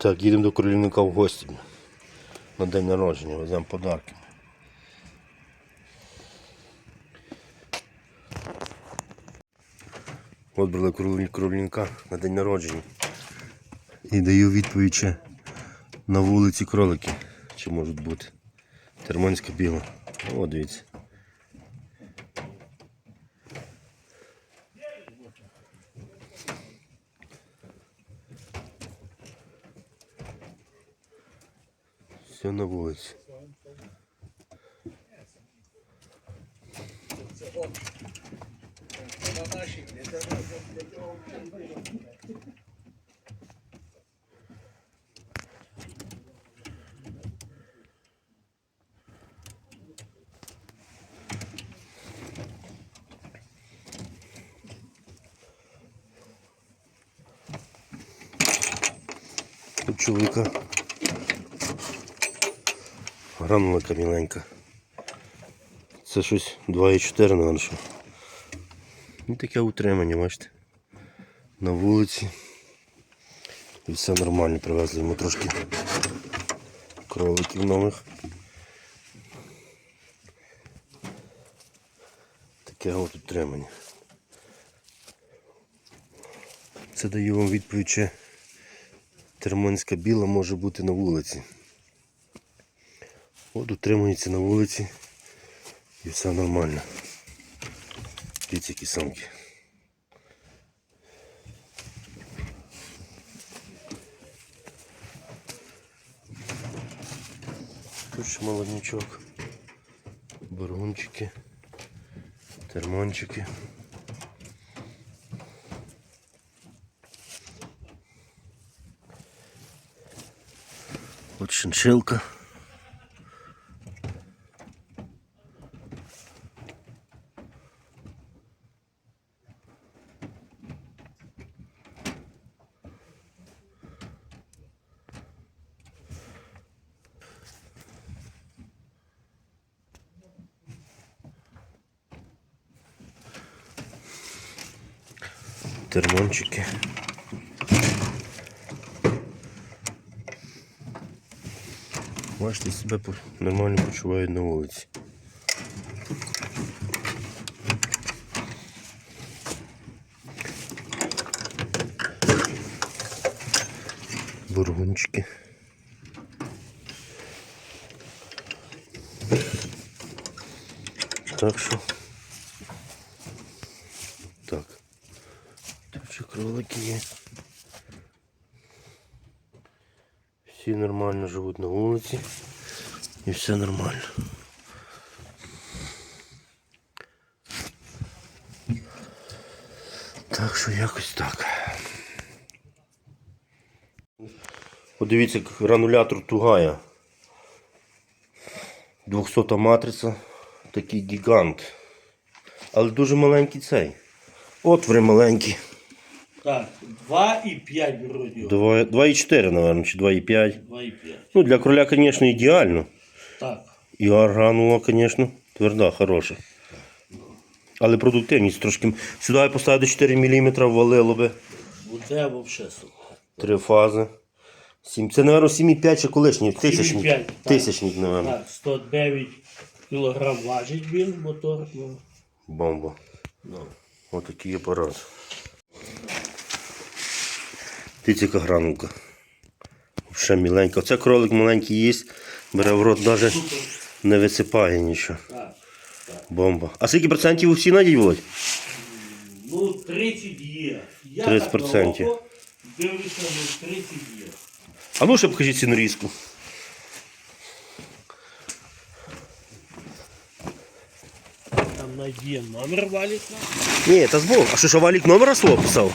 Так, їдемо до королівника в гості. На день народження, веземо подарки. От брали на день народження. І даю відповідь, чи на вулиці кролики, чи можуть бути. Термонська біла. О, дивіться. Все на вулиці. Чоловіка гранулка міленька. Це щось 2,4, наверное, що. І таке утримання, бачите. На вулиці. І все нормально, привезли йому трошки кроликів нових. Таке от утримання. Це даю вам відповідь, чи термонська біла може бути на вулиці. От утримується на вулиці і все нормально. Дивіться, які самки. Тут ще молоднячок. Бургунчики, термончики. От шиншилка. Термончики. Бачите, себе нормально почувають на вулиці. Бургунчики. Так що. Кролики є. Всі нормально живуть на вулиці. І все нормально. Так що якось так. Подивіться, гранулятор Тугая. 200 матриця. Такий гігант. Але дуже маленький цей. Отвори маленькі. Так, 2,5 вроді. 2,4, мабуть, чи 2,5. 2,5. Ну, для кроля, звісно, ідеально. Так. І гранула, звісно, тверда, хороша. Але продуктивність трошки. Сюди я поставив до 4 мм валило би. Буде взагалі супер. Три фази. Сім. Це, мабуть, 7,5 чи колишній. Тисячник. 7,5, так. Тисячник, мабуть. Так, 109 кг важить він, мотор. Ну, Бомба. ну. Отакий апарат. Яка гранулка. Ще міленька. Оце кролик маленький їсть, бере в рот, навіть не висипає нічого. Бомба. А скільки процентів усі надій, Володь? Ну, 30 є. Я 30%. так дивлюся, ну 30 є. А ну ще покажіть цінорізку. Там надіє номер валіка. Ні, та збоку. А що, що валік номера свого писав?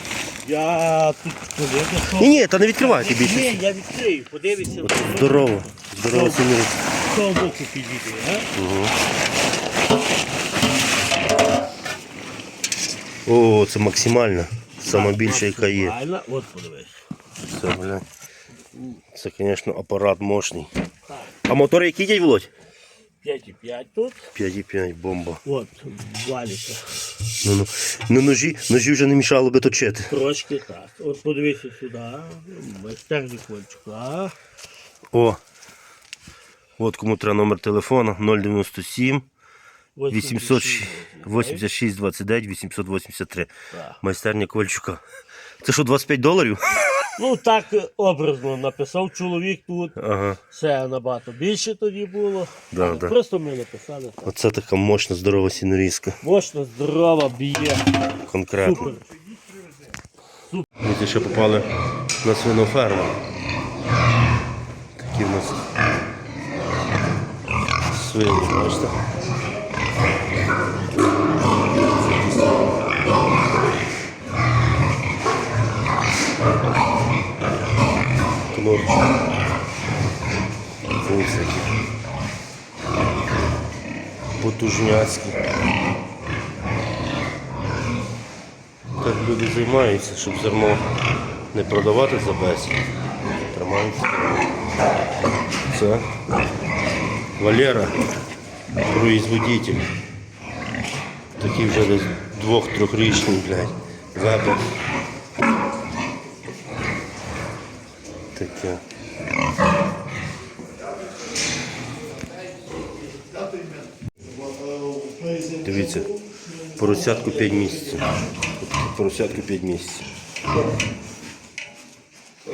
Я тут подивився. Ні, ні, та не відкривайте більше. Ні, я відкрию, подивися. Здорово. Здорово, цінорізка. З того боку підійди, а? О, це максимальна. Сама більша, яка є. Правильно, от подивись. Це, бля. Це, звісно, апарат мощний. А мотор який дядь, Володь? 5,5 тут. 5,5 бомба. От, два літра. Ну, ну, ну ножі, ножі вже не мішало би точити. Трошки так. От подивися сюди. Майстерні кольчука. О. От кому треба номер телефона 097 886 29 883. Так. Майстерня Ковальчука. Це що, 25 доларів? Ну так е, образно написав чоловік тут. Ага. Все набагато більше тоді було. Да, Але да. Просто ми написали так. Оце така мощна, здорова сінорізка. Мощно, здорова, б'є. Конкретно. Супер. Ми ще попали на свиноферму. Такі в нас свині, бачите? Кнопки. Ось. Потужняцькі. Так люди займаються, щоб зерно не продавати за безцінь. Тримаються. Це Валера, производитель. Такий вже десь двох-трьохрічний, блядь. Вебер. Таке. Дивіться, поросятку 5 місяців. Поросятку 5 місяців.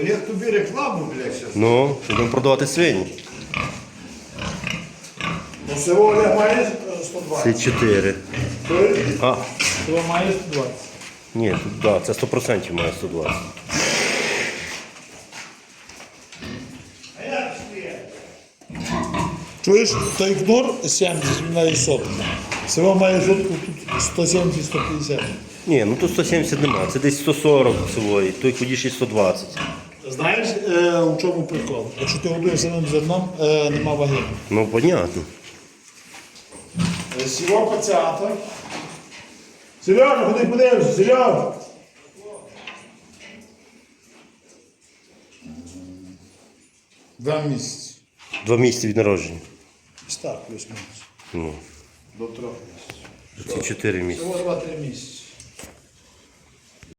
Як тобі рекламу, блядь, зараз? Ну, будемо продавати свині. Ну, всього має е, 120. Це 4. А, Всього має 120. ні, тут, да, це 100% має 120. Чуєш, той ігнор 70 має сотку. Всього має сотку тут 170-150. Ні, ну тут 170 немає, це десь 140 свої, той ходіший 120. Знаєш, е, у чому прикол? Якщо ти годуєш самим зерном, е, нема ваги. Ну, понятно. Е, Сіво пацята. Сережа, куди подивишся, Сережа? Два місяці. Два місяці від народження. Так, плюс-мінус. Ну, До трьох місяців. ці чотири місяці. Всього два-три місяці.